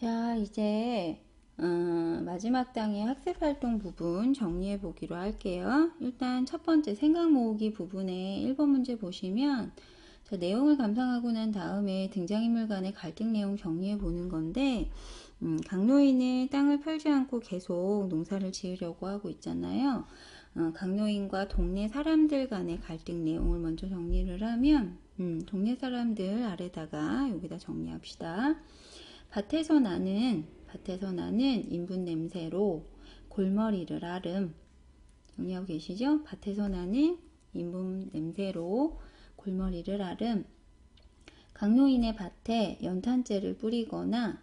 자, 이제 어, 마지막 당의 학습활동 부분 정리해 보기로 할게요. 일단 첫 번째 생각 모으기 부분에 1번 문제 보시면 자, 내용을 감상하고 난 다음에 등장인물 간의 갈등 내용 정리해 보는 건데 음, 강노인은 땅을 팔지 않고 계속 농사를 지으려고 하고 있잖아요. 어, 강노인과 동네 사람들 간의 갈등 내용을 먼저 정리를 하면 음, 동네 사람들 아래다가 여기다 정리합시다. 밭에서 나는 밭에서 나는 인분 냄새로 골머리를 앓음. 정리하고 계시죠? 밭에서 나는 인분 냄새로 골머리를 앓음. 강노인의 밭에 연탄재를 뿌리거나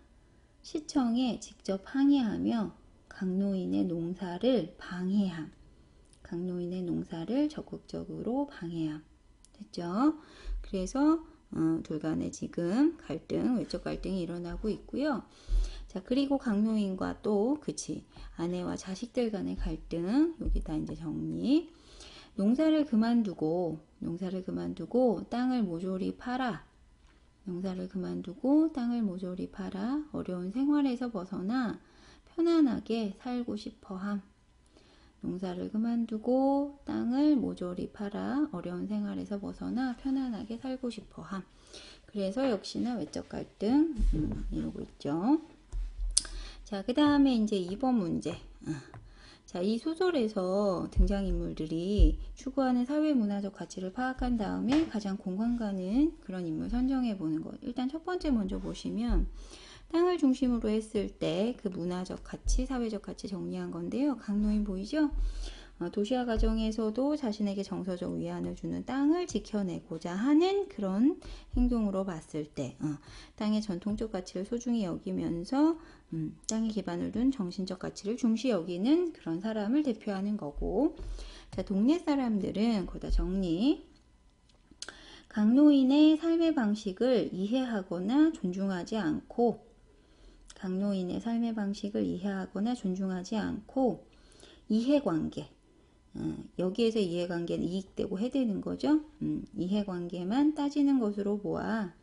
시청에 직접 항의하며 강노인의 농사를 방해함. 강노인의 농사를 적극적으로 방해함. 됐죠? 그래서 어, 둘 간에 지금 갈등, 외적 갈등이 일어나고 있고요. 자, 그리고 강노인과 또, 그치, 아내와 자식들 간의 갈등, 여기다 이제 정리. 농사를 그만두고, 농사를 그만두고, 땅을 모조리 팔아. 농사를 그만두고, 땅을 모조리 팔아. 어려운 생활에서 벗어나 편안하게 살고 싶어 함. 농사를 그만두고 땅을 모조리 팔아 어려운 생활에서 벗어나 편안하게 살고 싶어 함. 그래서 역시나 외적 갈등 음, 이러고 있죠. 자, 그 다음에 이제 2번 문제. 어. 자, 이 소설에서 등장인물들이 추구하는 사회 문화적 가치를 파악한 다음에 가장 공감 가는 그런 인물 선정해 보는 것. 일단 첫 번째 먼저 보시면 땅을 중심으로 했을 때 그 문화적 가치, 사회적 가치 정리한 건데요. 강노인 보이죠? 어, 도시화 과정에서도 자신에게 정서적 위안을 주는 땅을 지켜내고자 하는 그런 행동으로 봤을 때 어, 땅의 전통적 가치를 소중히 여기면서 음, 땅에 기반을 둔 정신적 가치를 중시 여기는 그런 사람을 대표하는 거고 자 동네 사람들은 거기다 정리 강노인의 삶의 방식을 이해하거나 존중하지 않고 강노인의 삶의 방식을 이해하거나 존중하지 않고 이해관계 어, 여기에서 이해관계는 이익되고 해되는 거죠. 음, 이해관계만 따지는 것으로 보아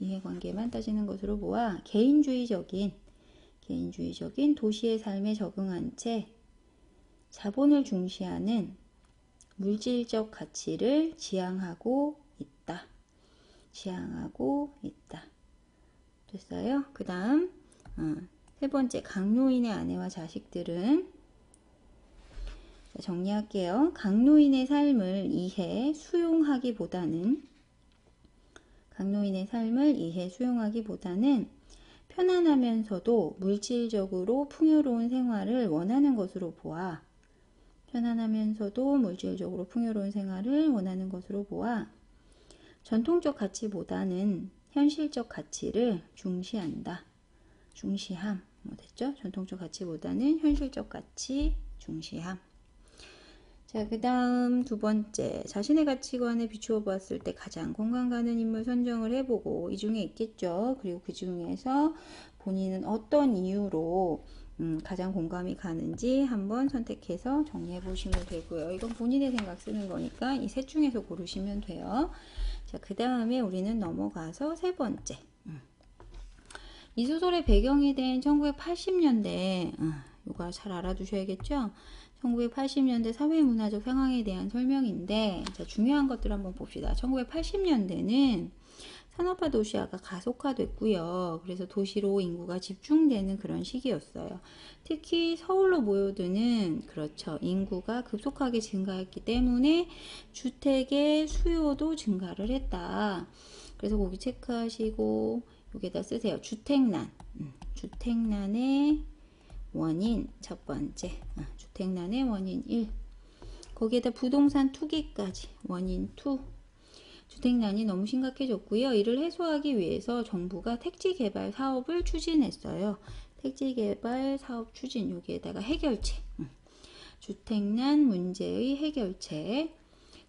이해관계만 따지는 것으로 보아 개인주의적인 개인주의적인 도시의 삶에 적응한 채 자본을 중시하는 물질적 가치를 지향하고 있다. 지향하고 있다. 됐어요? 그 다음 어, 세 번째 강노인의 아내와 자식들은 정리할게요. 강노인의 삶을 이해, 수용하기보다는 강노인의 삶을 이해, 수용하기보다는 편안하면서도 물질적으로 풍요로운 생활을 원하는 것으로 보아 편안하면서도 물질적으로 풍요로운 생활을 원하는 것으로 보아 전통적 가치보다는 현실적 가치를 중시한다. 중시함. 뭐 됐죠? 전통적 가치보다는 현실적 가치 중시함. 자, 그 다음 두 번째. 자신의 가치관에 비추어 보았을 때 가장 공감 가는 인물 선정을 해보고, 이 중에 있겠죠. 그리고 그 중에서 본인은 어떤 이유로 음, 가장 공감이 가는지 한번 선택해서 정리해 보시면 되고요. 이건 본인의 생각 쓰는 거니까 이 셋 중에서 고르시면 돼요. 자, 그 다음에 우리는 넘어가서 세 번째. 음. 이 소설의 배경이 된 1980년대, 어, 이거 잘 알아두셔야겠죠? 1980년대 사회문화적 상황에 대한 설명인데 자, 중요한 것들 한번 봅시다. 1980년대는 산업화 도시화가 가속화됐고요. 그래서 도시로 인구가 집중되는 그런 시기였어요. 특히 서울로 모여드는 그렇죠. 인구가 급속하게 증가했기 때문에 주택의 수요도 증가를 했다. 그래서 거기 체크하시고 여기다 쓰세요. 주택난. 음, 주택난의 원인 첫 번째 아, 주택난의 원인 1 거기에다 부동산 투기까지 원인 2 주택난이 너무 심각해졌고요. 이를 해소하기 위해서 정부가 택지 개발 사업을 추진했어요. 택지 개발 사업 추진 여기에다가 해결책 음. 주택난 문제의 해결책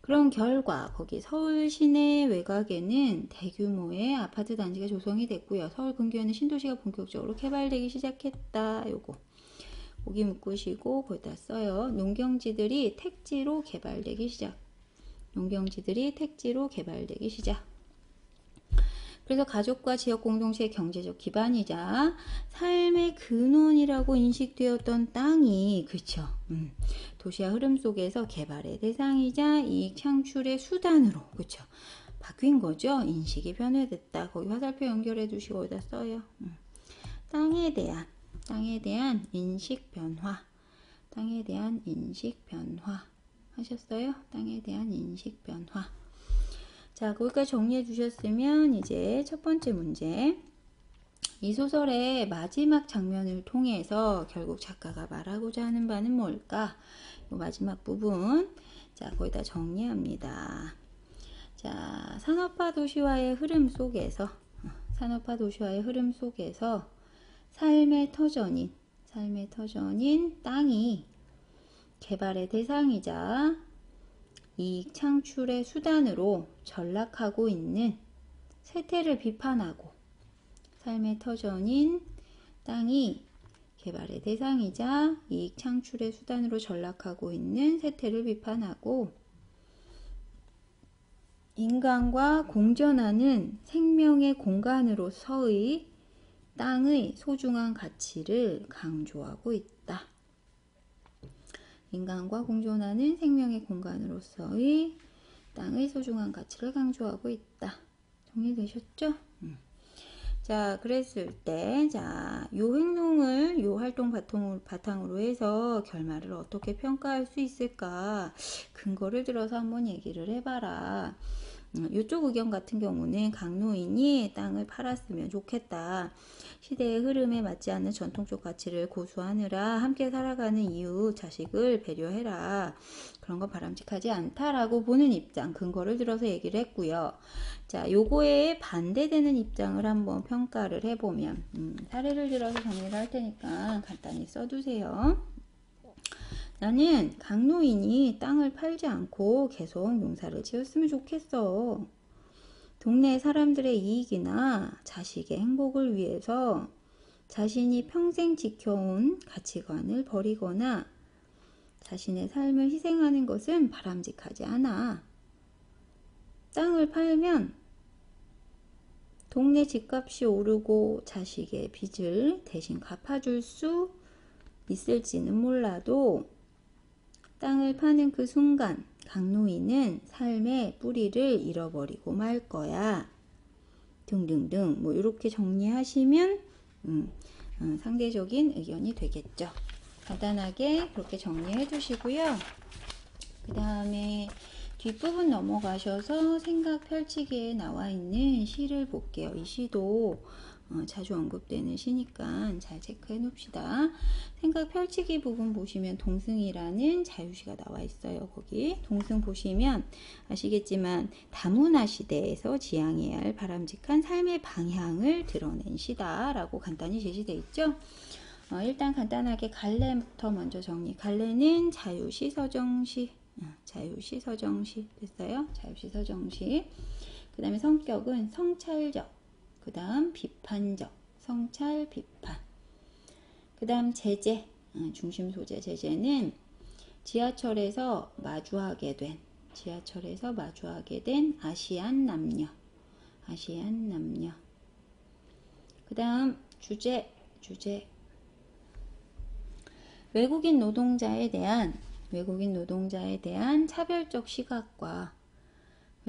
그런 결과 거기 서울 시내 외곽에는 대규모의 아파트 단지가 조성이 됐고요. 서울 근교에는 신도시가 본격적으로 개발되기 시작했다. 요거 고기 묶으시고 거기다 써요. 농경지들이 택지로 개발되기 시작. 농경지들이 택지로 개발되기 시작. 그래서 가족과 지역 공동체의 경제적 기반이자 삶의 근원이라고 인식되었던 땅이 그쵸? 음, 도시화 흐름 속에서 개발의 대상이자 이익 창출의 수단으로 그쵸? 바뀐 거죠. 인식이 변화됐다. 거기 화살표 연결해 두시고 여기다 써요. 음. 땅에 대한 땅에 대한 인식 변화. 땅에 대한 인식 변화. 하셨어요? 땅에 대한 인식 변화. 자, 거기까지 정리해 주셨으면 이제 첫 번째 문제. 이 소설의 마지막 장면을 통해서 결국 작가가 말하고자 하는 바는 뭘까? 이 마지막 부분. 자, 거기다 정리합니다. 자, 산업화 도시화의 흐름 속에서, 어, 산업화 도시화의 흐름 속에서 삶의 터전인, 삶의 터전인 땅이 개발의 대상이자 이익 창출의 수단으로 전락하고 있는 세태를 비판하고 삶의 터전인 땅이 개발의 대상이자 이익 창출의 수단으로 전락하고 있는 세태를 비판하고 인간과 공존하는 생명의 공간으로서의 땅의 소중한 가치를 강조하고 있다. 인간과 공존하는 생명의 공간으로서의 땅의 소중한 가치를 강조하고 있다. 정리되셨죠? 음. 자, 그랬을 때, 자, 요 행동을, 요 활동 바탕으로, 바탕으로 해서 결말을 어떻게 평가할 수 있을까? 근거를 들어서 한번 얘기를 해봐라. 이쪽 음, 의견 같은 경우는 강노인이 땅을 팔았으면 좋겠다. 시대의 흐름에 맞지 않는 전통적 가치를 고수하느라 함께 살아가는 이유 자식을 배려해라. 그런 거 바람직하지 않다라고 보는 입장 근거를 들어서 얘기를 했고요. 자, 요거에 반대되는 입장을 한번 평가를 해보면 음, 사례를 들어서 정리를 할 테니까 간단히 써두세요. 나는 강노인이 땅을 팔지 않고 계속 농사를 지었으면 좋겠어. 동네 사람들의 이익이나 자식의 행복을 위해서 자신이 평생 지켜온 가치관을 버리거나 자신의 삶을 희생하는 것은 바람직하지 않아. 땅을 팔면 동네 집값이 오르고 자식의 빚을 대신 갚아줄 수 있을지는 몰라도 땅을 파는 그 순간 강노인은 삶의 뿌리를 잃어버리고 말 거야. 등등등 뭐 이렇게 정리하시면 음, 음, 상대적인 의견이 되겠죠. 간단하게 그렇게 정리해 주시고요. 그 다음에 뒷부분 넘어가셔서 생각 펼치기에 나와 있는 시를 볼게요. 이 시도 어, 자주 언급되는 시니까 잘 체크해 놓읍시다. 생각 펼치기 부분 보시면 동승이라는 자유시가 나와 있어요. 거기 동승 보시면 아시겠지만 다문화 시대에서 지향해야 할 바람직한 삶의 방향을 드러낸 시다라고 간단히 제시되어 있죠. 어, 일단 간단하게 갈래부터 먼저 정리. 갈래는 자유시 서정시, 어, 자유시 서정시 됐어요. 자유시 서정시. 그 다음에 성격은 성찰적, 그 다음 비판적, 성찰, 비판. 그 다음 제재, 어, 중심 소재 제재는 지하철에서 마주하게 된, 지하철에서 마주하게 된 아시안 남녀, 아시안 남녀. 그 다음 주제, 주제. 외국인 노동자에 대한, 외국인 노동자에 대한 차별적 시각과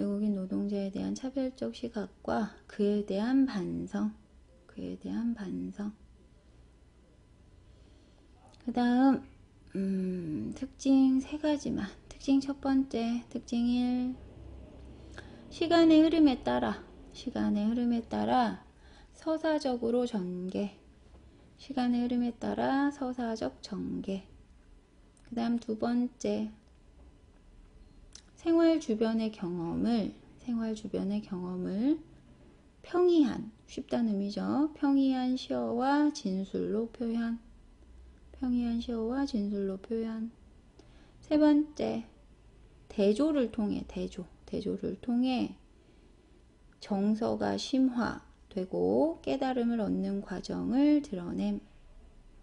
외국인 노동자에 대한 차별적 시각과 그에 대한 반성, 그에 대한 반성. 그 다음, 음, 특징 세 가지만. 특징 첫 번째, 특징 1. 시간의 흐름에 따라, 시간의 흐름에 따라 서사적으로 전개. 시간의 흐름에 따라 서사적 전개. 그 다음 두 번째, 생활 주변의 경험을 생활 주변의 경험을 평이한 쉽다는 의미죠. 평이한 시어와 진술로 표현. 평이한 시어와 진술로 표현. 세 번째 대조를 통해 대조 대조를 통해 정서가 심화되고 깨달음을 얻는 과정을 드러냄.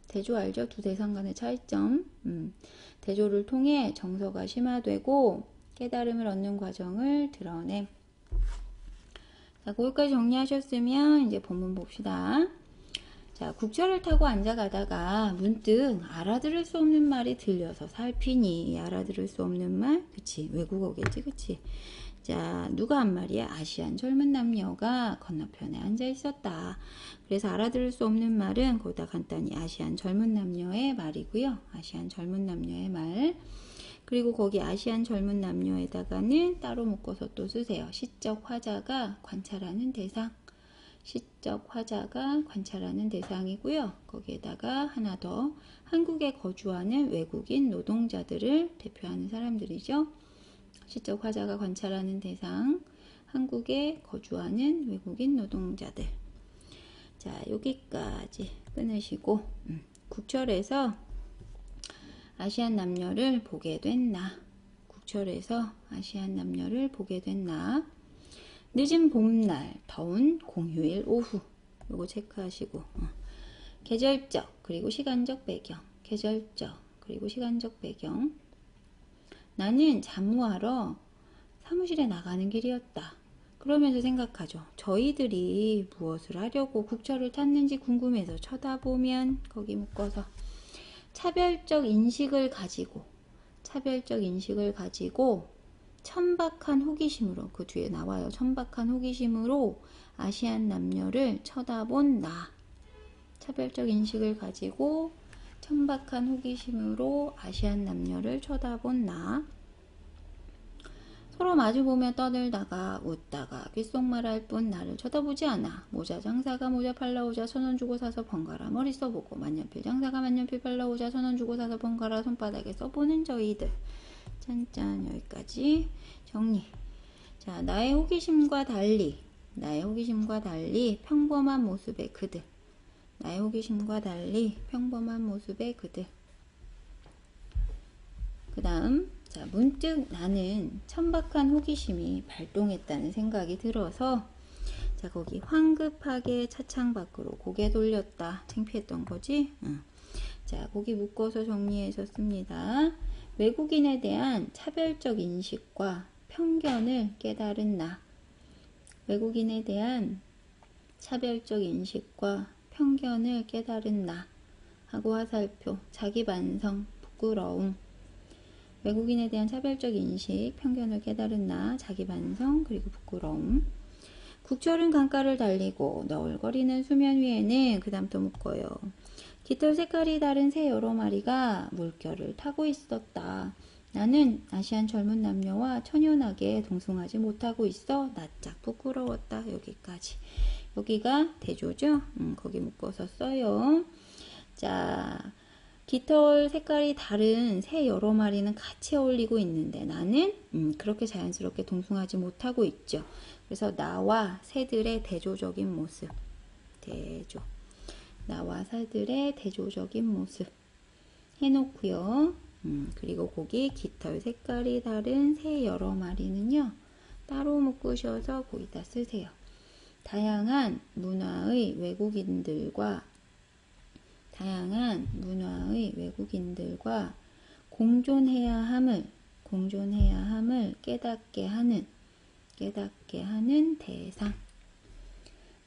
대조 알죠? 두 대상 간의 차이점. 음, 대조를 통해 정서가 심화되고 깨달음을 얻는 과정을 드러냄. 자, 거기까지 정리하셨으면 이제 본문 봅시다. 자, 국철을 타고 앉아가다가 문득 알아들을 수 없는 말이 들려서 살피니 알아들을 수 없는 말, 그치 외국어겠지, 그치. 자, 누가 한 말이야? 아시안 젊은 남녀가 건너편에 앉아 있었다. 그래서 알아들을 수 없는 말은 거기다 간단히 아시안 젊은 남녀의 말이고요. 아시안 젊은 남녀의 말. 그리고 거기 아시안 젊은 남녀에다가는 따로 묶어서 또 쓰세요. 시적 화자가 관찰하는 대상. 시적 화자가 관찰하는 대상이고요. 거기에다가 하나 더 한국에 거주하는 외국인 노동자들을 대표하는 사람들이죠. 시적 화자가 관찰하는 대상, 한국에 거주하는 외국인 노동자들. 자, 여기까지 끊으시고, 음, 국철에서 아시안 남녀를 보게 된 나. 국철에서 아시안 남녀를 보게 된 나. 늦은 봄날, 더운 공휴일 오후. 요거 체크하시고. 어. 계절적, 그리고 시간적 배경. 계절적, 그리고 시간적 배경. 나는 잡무하러 사무실에 나가는 길이었다. 그러면서 생각하죠. 저희들이 무엇을 하려고 국철을 탔는지 궁금해서 쳐다보면 거기 묶어서 차별적 인식을 가지고 차별적 인식을 가지고 천박한 호기심으로 그 뒤에 나와요. 천박한 호기심으로 아시안 남녀를 쳐다본 나. 차별적 인식을 가지고 천박한 호기심으로 아시안 남녀를 쳐다본 나. 서로 마주보며 떠들다가 웃다가 귓속말할 뿐 나를 쳐다보지 않아. 모자 장사가 모자 팔라오자 천원 주고 사서 번갈아 머리 써보고 만년필 장사가 만년필 팔라오자 천원 주고 사서 번갈아 손바닥에 써보는 저희들. 짠짠 여기까지 정리. 자 나의 호기심과 달리 나의 호기심과 달리 평범한 모습의 그들. 나의 호기심과 달리 평범한 모습의 그들. 그 다음, 자, 문득 나는 천박한 호기심이 발동했다는 생각이 들어서, 자, 거기 황급하게 차창 밖으로 고개 돌렸다. 창피했던 거지? 응. 자, 거기 묶어서 정리해서 씁니다. 외국인에 대한 차별적 인식과 편견을 깨달은 나. 외국인에 대한 차별적 인식과 편견을 깨달은 나. 하고 화살표, 자기 반성, 부끄러움. 외국인에 대한 차별적 인식, 편견을 깨달은 나, 자기 반성, 그리고 부끄러움. 국철은 강가를 달리고 너울거리는 수면 위에는 그 다음 또 묶어요. 깃털 색깔이 다른 새 여러 마리가 물결을 타고 있었다. 나는 아시안 젊은 남녀와 천연하게 동승하지 못하고 있어 낯짝 부끄러웠다. 여기까지. 여기가 대조죠? 음, 거기 묶어서 써요. 자, 깃털 색깔이 다른 새 여러 마리는 같이 어울리고 있는데 나는 음, 그렇게 자연스럽게 동승하지 못하고 있죠. 그래서 나와 새들의 대조적인 모습. 대조. 나와 새들의 대조적인 모습. 해놓고요. 음, 그리고 거기 깃털 색깔이 다른 새 여러 마리는요. 따로 묶으셔서 거기다 쓰세요. 다양한 문화의 외국인들과 다양한 문화의 외국인들과 공존해야 함을 공존해야 함을 깨닫게 하는 깨닫게 하는 대상.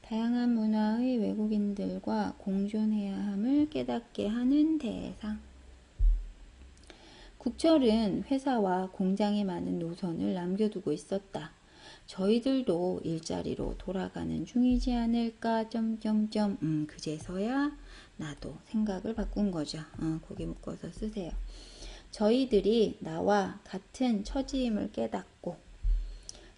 다양한 문화의 외국인들과 공존해야 함을 깨닫게 하는 대상. 국철은 회사와 공장에 많은 노선을 남겨두고 있었다. 저희들도 일자리로 돌아가는 중이지 않을까 점점점. 음 그제서야 나도 생각을 바꾼 거죠. 어, 거기 묶어서 쓰세요. 저희들이 나와 같은 처지임을 깨닫고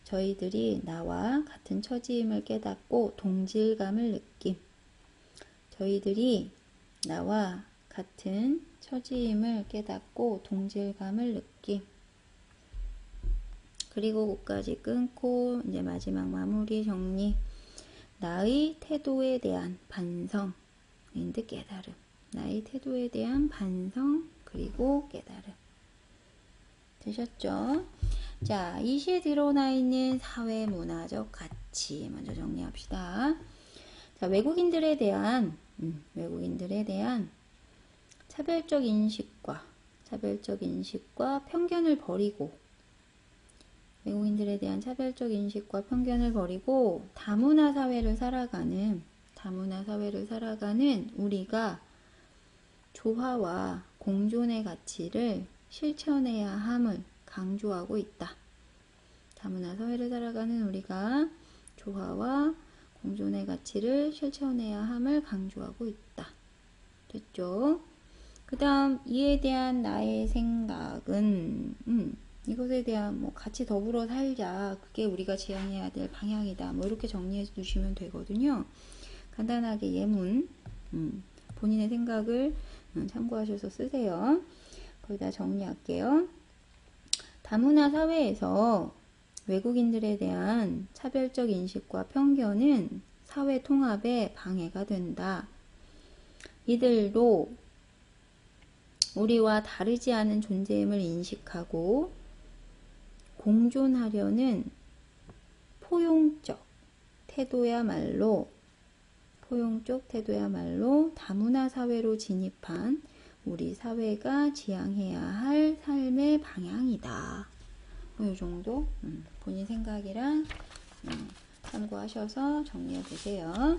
저희들이 나와 같은 처지임을 깨닫고 동질감을 느낌 저희들이 나와 같은 처지임을 깨닫고 동질감을 느낌 그리고 끝까지 끊고 이제 마지막 마무리 정리 나의 태도에 대한 반성 앤드 깨달음. 나의 태도에 대한 반성 그리고 깨달음. 되셨죠? 자, 이 시에 드러나 있는 사회 문화적 가치 먼저 정리합시다. 자, 외국인들에 대한 음, 외국인들에 대한 차별적 인식과 차별적 인식과 편견을 버리고 외국인들에 대한 차별적 인식과 편견을 버리고 다문화 사회를 살아가는 다문화 사회를 살아가는 우리가 조화와 공존의 가치를 실천해야 함을 강조하고 있다. 다문화 사회를 살아가는 우리가 조화와 공존의 가치를 실천해야 함을 강조하고 있다. 됐죠? 그 다음 이에 대한 나의 생각은 음, 이것에 대한 뭐 같이 더불어 살자 그게 우리가 지향해야 될 방향이다 뭐 이렇게 정리해 주시면 되거든요 간단하게 예문 음, 본인의 생각을 음, 참고하셔서 쓰세요. 거기다 정리할게요. 다문화 사회에서 외국인들에 대한 차별적 인식과 편견은 사회 통합에 방해가 된다. 이들도 우리와 다르지 않은 존재임을 인식하고 공존하려는 포용적 태도야말로 포용적 태도야말로 다문화 사회로 진입한 우리 사회가 지향해야 할 삶의 방향이다. 뭐이 정도 음, 본인 생각이랑 음, 참고하셔서 정리해 보세요.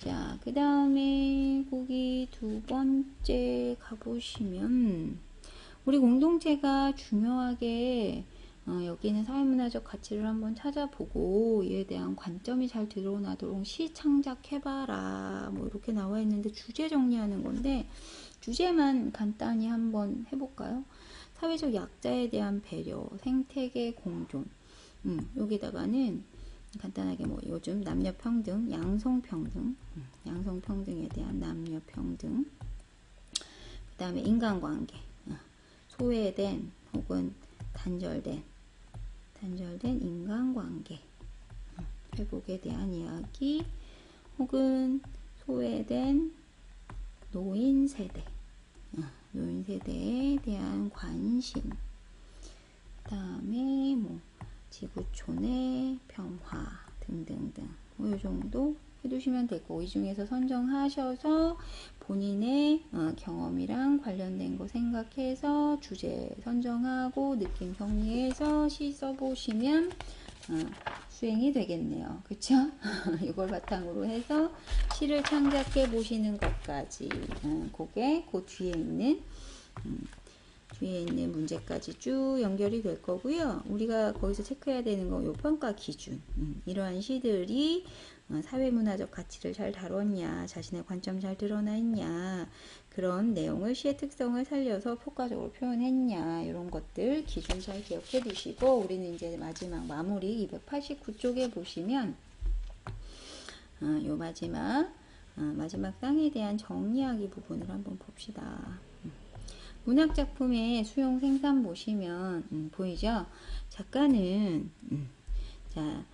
자, 그 다음에 거기 두 번째 가보시면 우리 공동체가 중요하게 어, 여기는 사회문화적 가치를 한번 찾아보고 이에 대한 관점이 잘 드러나도록 시 창작해봐라 뭐 이렇게 나와 있는데 주제 정리하는 건데 주제만 간단히 한번 해볼까요? 사회적 약자에 대한 배려, 생태계 공존 음, 여기다가는 간단하게 뭐 요즘 남녀 평등, 양성 평등, 음, 양성 평등에 대한 남녀 평등, 그 다음에 인간관계, 어, 소외된 혹은 단절된 단절된 인간관계 어, 회복에 대한 이야기 혹은 소외된 노인 세대 어, 노인 세대에 대한 관심. 그 다음에 뭐 지구촌의 평화 등등등 뭐이 정도 해두시면 되고 이 중에서 선정하셔서 본인의 어, 경험이랑 관련된 거 생각해서 주제 선정하고 느낌 정리해서 시 써보시면 어, 수행이 되겠네요. 그쵸? 이걸 바탕으로 해서 시를 창작해 보시는 것까지 어, 그게 그 뒤에 있는 음, 뒤에 있는 문제까지 쭉 연결이 될 거고요. 우리가 거기서 체크해야 되는 건 요 평가 기준. 음, 이러한 시들이 어, 사회문화적 가치를 잘 다뤘냐, 자신의 관점 잘 드러나 있냐, 그런 내용을 시의 특성을 살려서 효과적으로 표현했냐, 이런 것들 기준 잘 기억해 두시고, 우리는 이제 마지막 마무리 289쪽에 보시면, 어, 요 마지막, 어, 마지막 땅에 대한 정리하기 부분을 한번 봅시다. 문학 작품의 수용 생산 보시면 음, 보이죠? 작가는 음, 자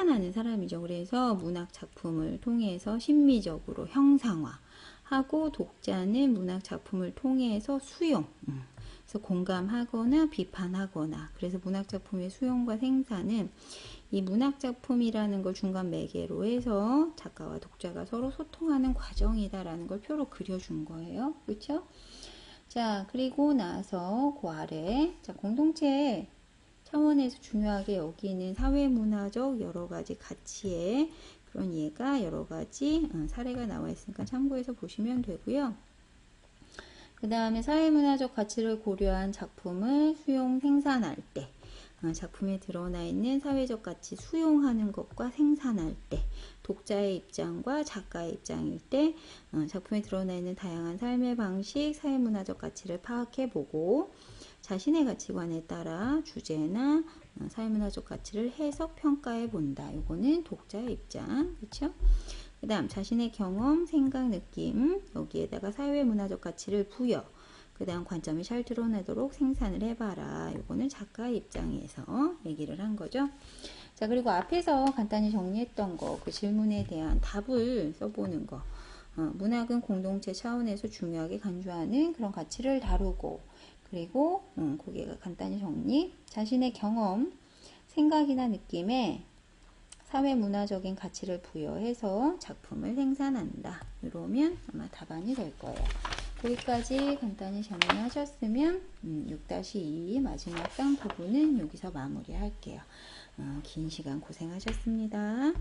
생산하는 사람이죠. 그래서 문학 작품을 통해서 심미적으로 형상화 하고 독자는 문학 작품을 통해서 수용 음, 그래서 공감하거나 비판하거나 그래서 문학 작품의 수용과 생산은 이 문학 작품이라는 걸 중간 매개로 해서 작가와 독자가 서로 소통하는 과정이다라는 걸 표로 그려준 거예요. 그렇죠? 자, 그리고 나서 그 아래, 자, 공동체 차원에서 중요하게 여기는 사회문화적 여러 가지 가치의 그런 예가 여러 가지 어, 사례가 나와 있으니까 참고해서 보시면 되고요. 그 다음에 사회문화적 가치를 고려한 작품을 수용 생산할 때 어, 작품에 드러나 있는 사회적 가치 수용하는 것과 생산할 때 독자의 입장과 작가의 입장일 때 어, 작품에 드러나 있는 다양한 삶의 방식, 사회문화적 가치를 파악해 보고 자신의 가치관에 따라 주제나 어, 사회문화적 가치를 해석 평가해 본다. 이거는 독자의 입장, 그렇죠? 그 다음 자신의 경험, 생각, 느낌 여기에다가 사회문화적 가치를 부여 그 다음 관점이 잘 드러나도록 생산을 해봐라. 이거는 작가의 입장에서 얘기를 한 거죠. 자, 그리고 앞에서 간단히 정리했던 거, 그 질문에 대한 답을 써보는 거. 어, 문학은 공동체 차원에서 중요하게 간주하는 그런 가치를 다루고, 그리고, 음, 거기가 간단히 정리. 자신의 경험, 생각이나 느낌에 사회 문화적인 가치를 부여해서 작품을 생산한다. 이러면 아마 답안이 될 거예요. 거기까지 간단히 정리하셨으면 음, 6-2 마지막 땅 부분은 여기서 마무리할게요. 어, 긴 시간 고생하셨습니다.